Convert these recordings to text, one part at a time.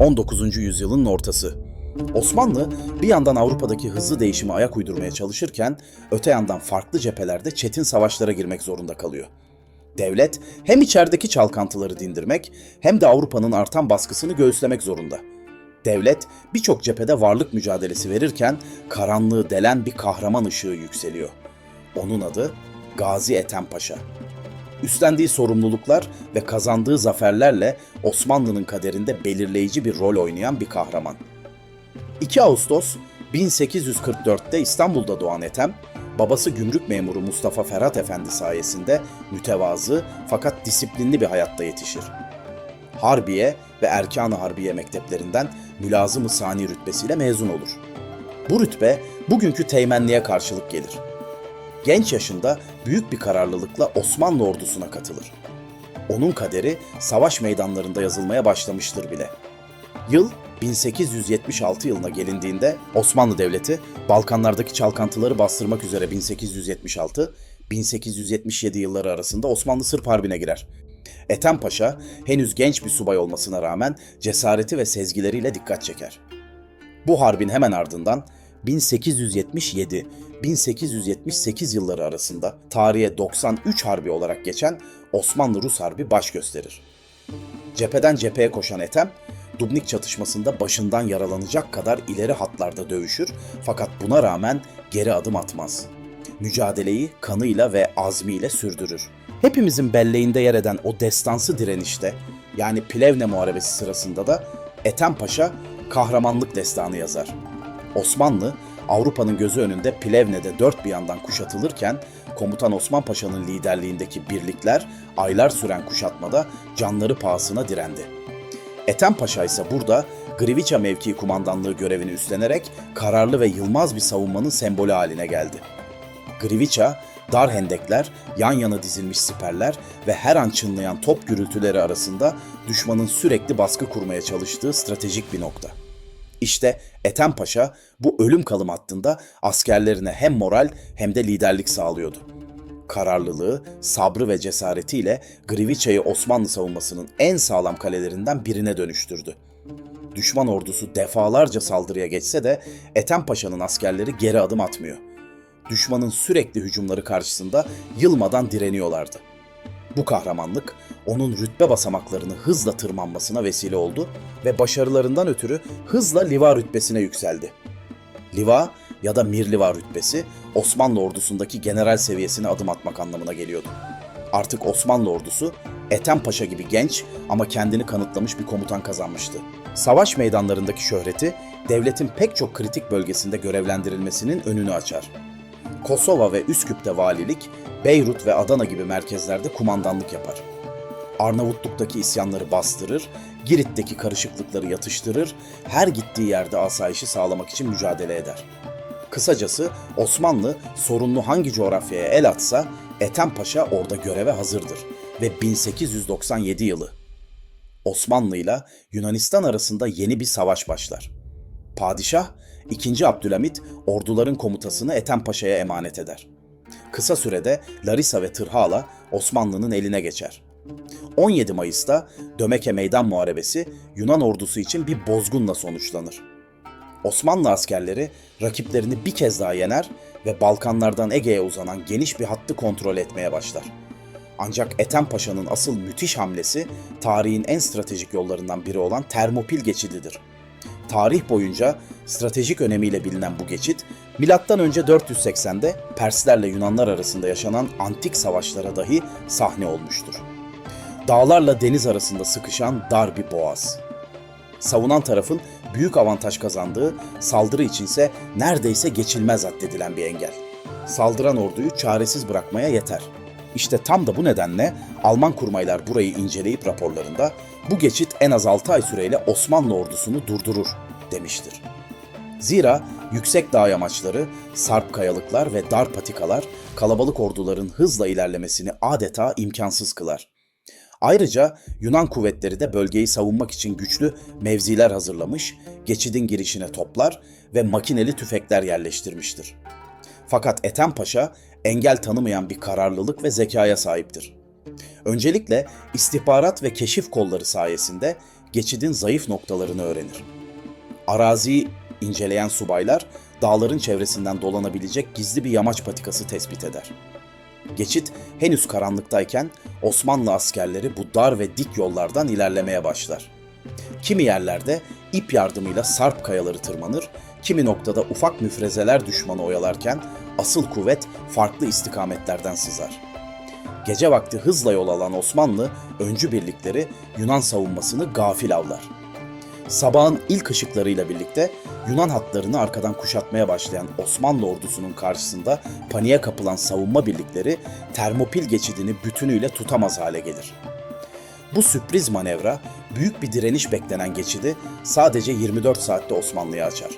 19. yüzyılın ortası. Osmanlı bir yandan Avrupa'daki hızlı değişime ayak uydurmaya çalışırken öte yandan farklı cephelerde çetin savaşlara girmek zorunda kalıyor. Devlet hem içerideki çalkantıları dindirmek hem de Avrupa'nın artan baskısını göğüslemek zorunda. Devlet birçok cephede varlık mücadelesi verirken karanlığı delen bir kahraman ışığı yükseliyor. Onun adı Gazi Ethem Paşa. Üstlendiği sorumluluklar ve kazandığı zaferlerle Osmanlı'nın kaderinde belirleyici bir rol oynayan bir kahraman. 2 Ağustos 1844'te İstanbul'da doğan Ethem, babası gümrük memuru Mustafa Ferhat Efendi sayesinde mütevazı fakat disiplinli bir hayatta yetişir. Harbiye ve Erkan-ı Harbiye mekteplerinden mülazım-ı sani rütbesiyle mezun olur. Bu rütbe bugünkü teğmenliğe karşılık gelir. Genç yaşında büyük bir kararlılıkla Osmanlı ordusuna katılır. Onun kaderi savaş meydanlarında yazılmaya başlamıştır bile. Yıl 1876 yılına gelindiğinde Osmanlı Devleti Balkanlardaki çalkantıları bastırmak üzere 1876 1877 yılları arasında Osmanlı Sırp Harbi'ne girer. Ethem Paşa henüz genç bir subay olmasına rağmen cesareti ve sezgileriyle dikkat çeker. Bu harbin hemen ardından 1877-1878 yılları arasında tarihe 93 Harbi olarak geçen Osmanlı-Rus Harbi baş gösterir. Cepheden cepheye koşan Ethem, Dubnik çatışmasında başından yaralanacak kadar ileri hatlarda dövüşür fakat buna rağmen geri adım atmaz. Mücadeleyi kanıyla ve azmiyle sürdürür. Hepimizin belleğinde yer eden o destansı direnişte yani Plevne Muharebesi sırasında da Ethem Paşa kahramanlık destanı yazar. Osmanlı, Avrupa'nın gözü önünde Plevne'de dört bir yandan kuşatılırken Komutan Osman Paşa'nın liderliğindeki birlikler aylar süren kuşatmada canları pahasına direndi. Ethem Paşa ise burada Griviça mevkii kumandanlığı görevini üstlenerek kararlı ve yılmaz bir savunmanın sembolü haline geldi. Griviça, dar hendekler, yan yana dizilmiş siperler ve her an çınlayan top gürültüleri arasında düşmanın sürekli baskı kurmaya çalıştığı stratejik bir nokta. İşte Ethem Paşa bu ölüm kalım hattında askerlerine hem moral hem de liderlik sağlıyordu. Kararlılığı, sabrı ve cesaretiyle Griviça'yı Osmanlı savunmasının en sağlam kalelerinden birine dönüştürdü. Düşman ordusu defalarca saldırıya geçse de Ethem Paşa'nın askerleri geri adım atmıyor. Düşmanın sürekli hücumları karşısında yılmadan direniyorlardı. Bu kahramanlık onun rütbe basamaklarını hızla tırmanmasına vesile oldu ve başarılarından ötürü hızla liva rütbesine yükseldi. Liva ya da mirliva rütbesi Osmanlı ordusundaki general seviyesine adım atmak anlamına geliyordu. Artık Osmanlı ordusu Ethem Paşa gibi genç ama kendini kanıtlamış bir komutan kazanmıştı. Savaş meydanlarındaki şöhreti devletin pek çok kritik bölgesinde görevlendirilmesinin önünü açar. Kosova ve Üsküp'te valilik, Beyrut ve Adana gibi merkezlerde kumandanlık yapar. Arnavutluk'taki isyanları bastırır, Girit'teki karışıklıkları yatıştırır, her gittiği yerde asayişi sağlamak için mücadele eder. Kısacası Osmanlı sorunlu hangi coğrafyaya el atsa Ethem Paşa orada göreve hazırdır ve 1897 yılı Osmanlı ile Yunanistan arasında yeni bir savaş başlar. Padişah 2. Abdülhamit orduların komutasını Ethem Paşa'ya emanet eder. Kısa sürede Larisa ve Tırhala Osmanlı'nın eline geçer. 17 Mayıs'ta Dömeke Meydan Muharebesi Yunan ordusu için bir bozgunla sonuçlanır. Osmanlı askerleri rakiplerini bir kez daha yener ve Balkanlardan Ege'ye uzanan geniş bir hattı kontrol etmeye başlar. Ancak Ethem Paşa'nın asıl müthiş hamlesi tarihin en stratejik yollarından biri olan Termopil geçididir. Tarih boyunca stratejik önemiyle bilinen bu geçit, önce 480'de Perslerle Yunanlar arasında yaşanan antik savaşlara dahi sahne olmuştur. Dağlarla deniz arasında sıkışan dar bir boğaz. Savunan tarafın büyük avantaj kazandığı, saldırı içinse neredeyse geçilmez addedilen bir engel. Saldıran orduyu çaresiz bırakmaya yeter. İşte tam da bu nedenle Alman kurmaylar burayı inceleyip raporlarında bu geçit en az 6 ay süreyle Osmanlı ordusunu durdurur demiştir. Zira yüksek dağ yamaçları, sarp kayalıklar ve dar patikalar kalabalık orduların hızla ilerlemesini adeta imkansız kılar. Ayrıca Yunan kuvvetleri de bölgeyi savunmak için güçlü mevziler hazırlamış, geçidin girişine toplar ve makineli tüfekler yerleştirmiştir. Fakat Ethem Paşa engel tanımayan bir kararlılık ve zekaya sahiptir. Öncelikle istihbarat ve keşif kolları sayesinde geçidin zayıf noktalarını öğrenir. Araziyi inceleyen subaylar dağların çevresinden dolanabilecek gizli bir yamaç patikası tespit eder. Geçit henüz karanlıktayken Osmanlı askerleri bu dar ve dik yollardan ilerlemeye başlar. Kimi yerlerde ip yardımıyla sarp kayaları tırmanır, kimi noktada ufak müfrezeler düşmanı oyalarken asıl kuvvet farklı istikametlerden sızar. Gece vakti hızla yol alan Osmanlı öncü birlikleri Yunan savunmasını gafil avlar. Sabahın ilk ışıklarıyla birlikte Yunan hatlarını arkadan kuşatmaya başlayan Osmanlı ordusunun karşısında paniğe kapılan savunma birlikleri Termopil geçidini bütünüyle tutamaz hale gelir. Bu sürpriz manevra büyük bir direniş beklenen geçidi sadece 24 saatte Osmanlı'ya açar.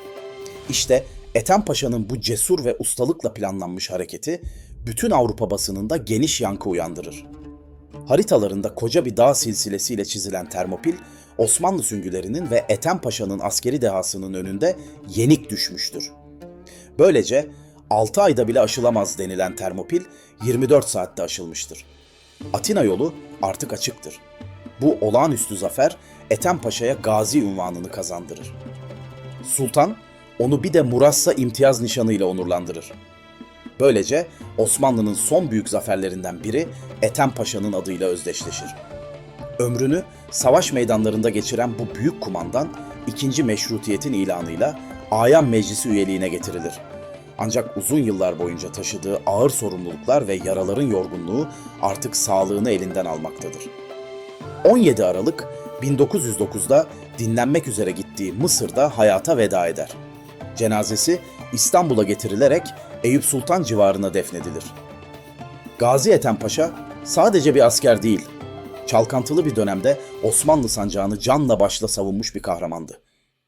İşte Ethem Paşa'nın bu cesur ve ustalıkla planlanmış hareketi bütün Avrupa basınında geniş yankı uyandırır. Haritalarında koca bir dağ silsilesiyle çizilen Termopil, Osmanlı süngülerinin ve Ethem Paşa'nın askeri dehasının önünde yenik düşmüştür. Böylece 6 ayda bile aşılamaz denilen Termopil 24 saatte aşılmıştır. Atina yolu artık açıktır. Bu olağanüstü zafer Ethem Paşa'ya gazi unvanını kazandırır. Sultan onu bir de Murassa imtiyaz nişanıyla onurlandırır. Böylece Osmanlı'nın son büyük zaferlerinden biri Ethem Paşa'nın adıyla özdeşleşir. Ömrünü savaş meydanlarında geçiren bu büyük kumandan ikinci meşrutiyetin ilanıyla Ayan Meclisi üyeliğine getirilir. Ancak uzun yıllar boyunca taşıdığı ağır sorumluluklar ve yaraların yorgunluğu artık sağlığını elinden almaktadır. 17 Aralık 1909'da dinlenmek üzere gittiği Mısır'da hayata veda eder. Cenazesi İstanbul'a getirilerek Eyüp Sultan civarına defnedilir. Gazi Ethem Paşa sadece bir asker değil, çalkantılı bir dönemde Osmanlı sancağını canla başla savunmuş bir kahramandı.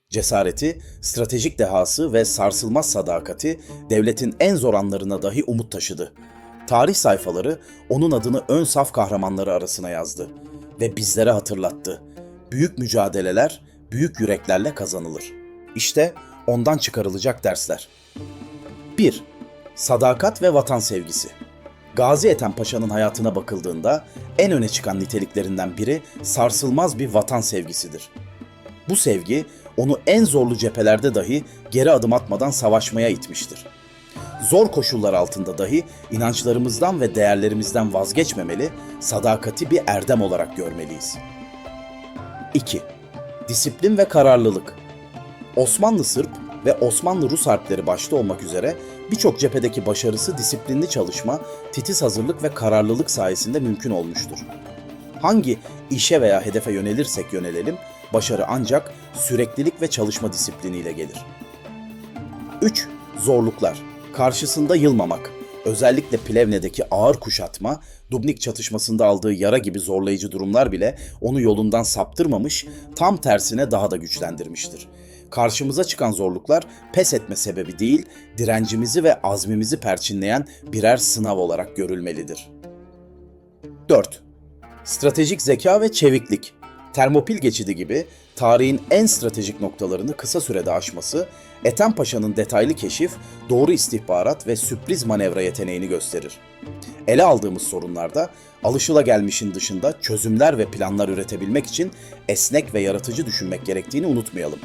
Cesareti, stratejik dehası ve sarsılmaz sadakati devletin en zor anlarına dahi umut taşıdı. Tarih sayfaları onun adını ön saf kahramanları arasına yazdı ve bizlere hatırlattı. Büyük mücadeleler büyük yüreklerle kazanılır. İşte ondan çıkarılacak dersler. 1. Sadakat ve vatan sevgisi. Gazi Ethem Paşa'nın hayatına bakıldığında en öne çıkan niteliklerinden biri sarsılmaz bir vatan sevgisidir. Bu sevgi onu en zorlu cephelerde dahi geri adım atmadan savaşmaya itmiştir. Zor koşullar altında dahi inançlarımızdan ve değerlerimizden vazgeçmemeli, sadakati bir erdem olarak görmeliyiz. 2. Disiplin ve kararlılık. Osmanlı Sırp ve Osmanlı Rus harpleri başta olmak üzere birçok cephedeki başarısı disiplinli çalışma, titiz hazırlık ve kararlılık sayesinde mümkün olmuştur. Hangi işe veya hedefe yönelirsek yönelelim, başarı ancak süreklilik ve çalışma disipliniyle gelir. 3. Zorluklar. Karşısında yılmamak. Özellikle Plevne'deki ağır kuşatma, Dubnik çatışmasında aldığı yara gibi zorlayıcı durumlar bile onu yolundan saptırmamış, tam tersine daha da güçlendirmiştir. Karşımıza çıkan zorluklar pes etme sebebi değil, direncimizi ve azmimizi perçinleyen birer sınav olarak görülmelidir. 4. Stratejik zeka ve çeviklik. Termopil geçidi gibi tarihin en stratejik noktalarını kısa sürede aşması, Ethem Paşa'nın detaylı keşif, doğru istihbarat ve sürpriz manevra yeteneğini gösterir. Ele aldığımız sorunlarda alışılagelmişin dışında çözümler ve planlar üretebilmek için esnek ve yaratıcı düşünmek gerektiğini unutmayalım.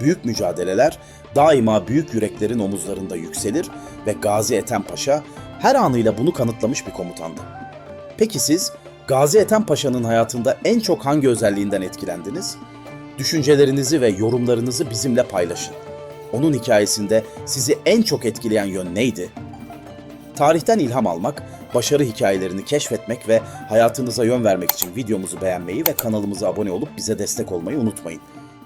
Büyük mücadeleler daima büyük yüreklerin omuzlarında yükselir ve Gazi Ethem Paşa her anıyla bunu kanıtlamış bir komutandı. Peki siz Gazi Ethem Paşa'nın hayatında en çok hangi özelliğinden etkilendiniz? Düşüncelerinizi ve yorumlarınızı bizimle paylaşın. Onun hikayesinde sizi en çok etkileyen yön neydi? Tarihten ilham almak, başarı hikayelerini keşfetmek ve hayatınıza yön vermek için videomuzu beğenmeyi ve kanalımıza abone olup bize destek olmayı unutmayın.